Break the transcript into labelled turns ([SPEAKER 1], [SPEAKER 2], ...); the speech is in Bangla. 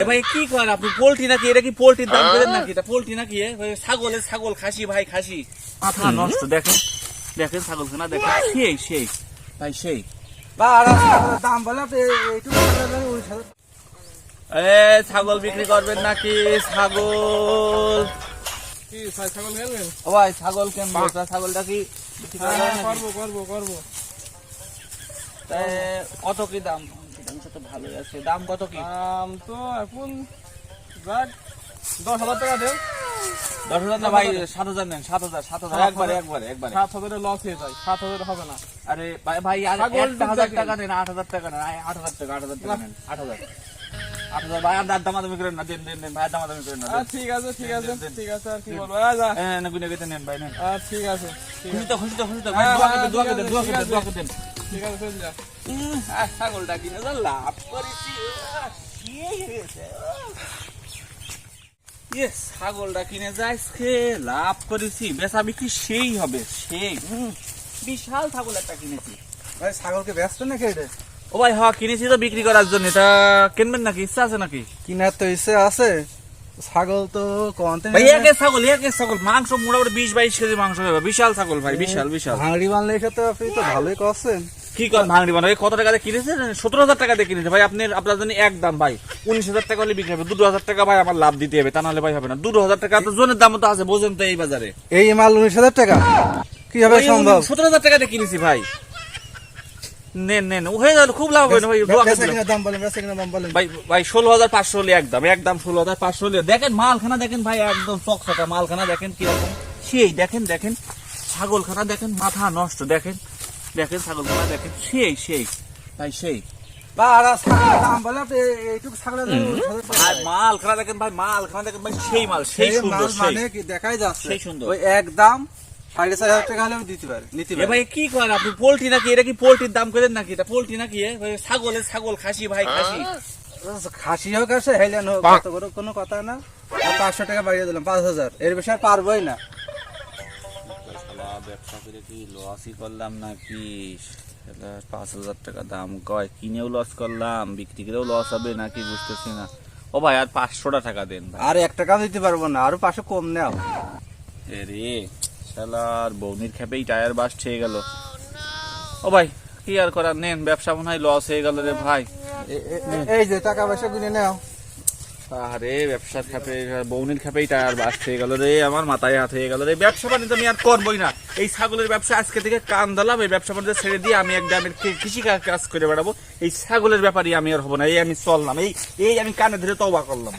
[SPEAKER 1] এ ভাই কি করেন আপনি? পোল্ট্রি নাকি? এটা কি পোল্ট্রির দাম করেন নাকি? এটা পোল্ট্রি নাকি? এ? ছাগলের ছাগল খাসি ভাই খাসি। মাথা নষ্ট দেখেন। দেখেন ছাগল খানা দেখেন। সেই সেই। ভাই সেই।
[SPEAKER 2] দাম বলে
[SPEAKER 1] এ ছাগল বিক্রি করবেন নাকি? ছাগল।
[SPEAKER 2] কি ছাগল ফেলবেন
[SPEAKER 1] ও ভাই ছাগল কেমন? ছাগলটা কি নাকি?
[SPEAKER 2] করব করব করব।
[SPEAKER 1] কত কি দাম? তো ভালোই আছে। দাম কত কি?
[SPEAKER 2] দাম তো এখন যাক দশ হাজার টাকা দেন
[SPEAKER 1] দশ হাজার না ভাই সাত হাজার নেন সাত হাজার সাত হাজার। একবারে একবারে একবারে।
[SPEAKER 2] সাত হাজারের লস হয়ে যায় সাত হাজার হবে না।
[SPEAKER 1] আরে ভাই ভাই আর একটা হাজার টাকা নেন আট হাজার টাকা নেন আট হাজার টাকা আট হাজার টাকা নেন আট হাজার। আট হাজার ভাই আর দামাদামি করেন না দেন দেন দেন ভাই দামাদামি করেন না
[SPEAKER 2] ঠিক আছে ঠিক আছে ঠিক আছে আর কি বলব?
[SPEAKER 1] হ্যাঁ না গুনে গেতে নেন ভাই নেন।
[SPEAKER 2] ঠিক আছে
[SPEAKER 1] খুশি তো খুশি তো খুশি তো ভাই
[SPEAKER 2] হ্যাঁ,
[SPEAKER 1] দোয়া দোয়া
[SPEAKER 2] ঠিক
[SPEAKER 1] দোয়া
[SPEAKER 2] ঠিক ঠিক আছে যা
[SPEAKER 1] ছাগলটা কিনে যা লাভ করেছি। ইয়ে, ছাগলটা কিনে লাভ বেচা বিক্রি সেই হবে সেই। বিশাল ছাগল একটা কিনেছি।
[SPEAKER 2] ভাই ছাগলকে ব্যস্ত নাকি? এটা
[SPEAKER 1] ও ভাই হ্যাঁ কিনেছি তো বিক্রি করার জন্য এটা কিনবেন নাকি ইচ্ছা আছে। নাকি
[SPEAKER 2] কিনার তো ইচ্ছে আছে ছাগল? তো কমতে
[SPEAKER 1] ভাই একের ছাগল? একের ছাগল মাংস মোটামুটি বিশ বাইশ কেজি মাংস হবে বিশাল ছাগল ভাই বিশাল বিশাল।
[SPEAKER 2] ভাঙড়ি বানলে তো আপনি তো ভালোই করছেন
[SPEAKER 1] কি কর ভাঙড়ি বানাবে? কত কিনেছে? সতেরো হাজার কিনেছে। ভাই আপনি আপনার জন্য এক দাম ভাই। উনিশ হাজার টাকা হলে বিক্রি হবে। দুটো হাজার টাকা ভাই আমার লাভ দিতে হবে। তা নাহলে ভাই হবে না। দুটো হাজার টাকা তো জনের দাম তো আছে বোঝেন তো এই বাজারে।
[SPEAKER 2] এই মাল উনিশ হাজার টাকা? কীভাবে সম্ভব?
[SPEAKER 1] সতেরো হাজার কিনেছি ভাই। নেন নেন। হয়ে যাবে খুব লাভ হবে না ভাই। দোয়া করে দিলাম।
[SPEAKER 2] দাম বলেন দাম বলেন।
[SPEAKER 1] ভাই ভাই ষোলো হাজার পাঁচশো হলে একদম একদম ষোলো হাজার পাঁচশো হলে দেখেন মালখানা দেখেন ভাই একদম চকচকা মালখানা। দেখেন কীরকম। সেই দেখেন দেখেন। ছাগলখানা দেখেন মাথা নষ্ট। দেখেন দেখেন ছাগলখানা দেখেন সেই সেই ভাই সেই। ভাই দেখেন ভাই মাল সুন্দর
[SPEAKER 2] মানে কি? দেখাই যাচ্ছে।
[SPEAKER 1] সেই সুন্দর।
[SPEAKER 2] ওই এক সাড়ে চার হাজার টাকা হলে আমি দিতে পারি নিতে পারি।
[SPEAKER 1] ভাই কি করেন আপনি? পোল্ট্রি নাকি? এটা কি পোল্ট্রির দাম করেন নাকি? এটা পোল্ট্রি নাকি? ছাগলের ছাগল খাসি ভাই খাসি।
[SPEAKER 2] খাসি হোক সে হেলেন হোক কোনো কথা না। পাঁচশো টাকা বাড়িয়ে দিলাম পাঁচ হাজার। এর বেশি আর পারবোই না।
[SPEAKER 1] ব্যবসা করে কি লসই করলাম নাকি? শালা পাঁচ হাজার টাকা দাম কয়? কিনেও লস করলাম বিক্রি করেও লস হবে নাকি বুঝতেছি না। ও ভাই আর পাঁচশোটা টাকা দেন ভাই।
[SPEAKER 2] আর এক টাকা দিতে পারব না আরও পাঁচশো কম নেও।
[SPEAKER 1] রে শালার বৌনির খেপেই টায়ার বাস হয়ে গেল। ও ভাই কি আর করার? নেন ব্যবসা মনে হয় লস হয়ে গেল রে ভাই।
[SPEAKER 2] এই যে টাকা পয়সা গুনে নেও।
[SPEAKER 1] আরে ব্যবসার খাপে বৌনির খাপেই টায়ার বাস্ট হয়ে গেল রে, আমার মাথায় হাত হয়ে গেল রে। ব্যবসা বাণিজ্য আমি আর করবোই না। এই ছাগলের ব্যবসা আজকে থেকে কান দালাম এই ব্যবসা বাণিজ্য ছেড়ে দিয়ে আমি এক গ্রামের কৃষি কাজ করে বেড়াবো। এই ছাগলের ব্যাপারে আমি আর হব না, এই আমি চললাম, এই এই আমি কানে ধরে তবা করলাম।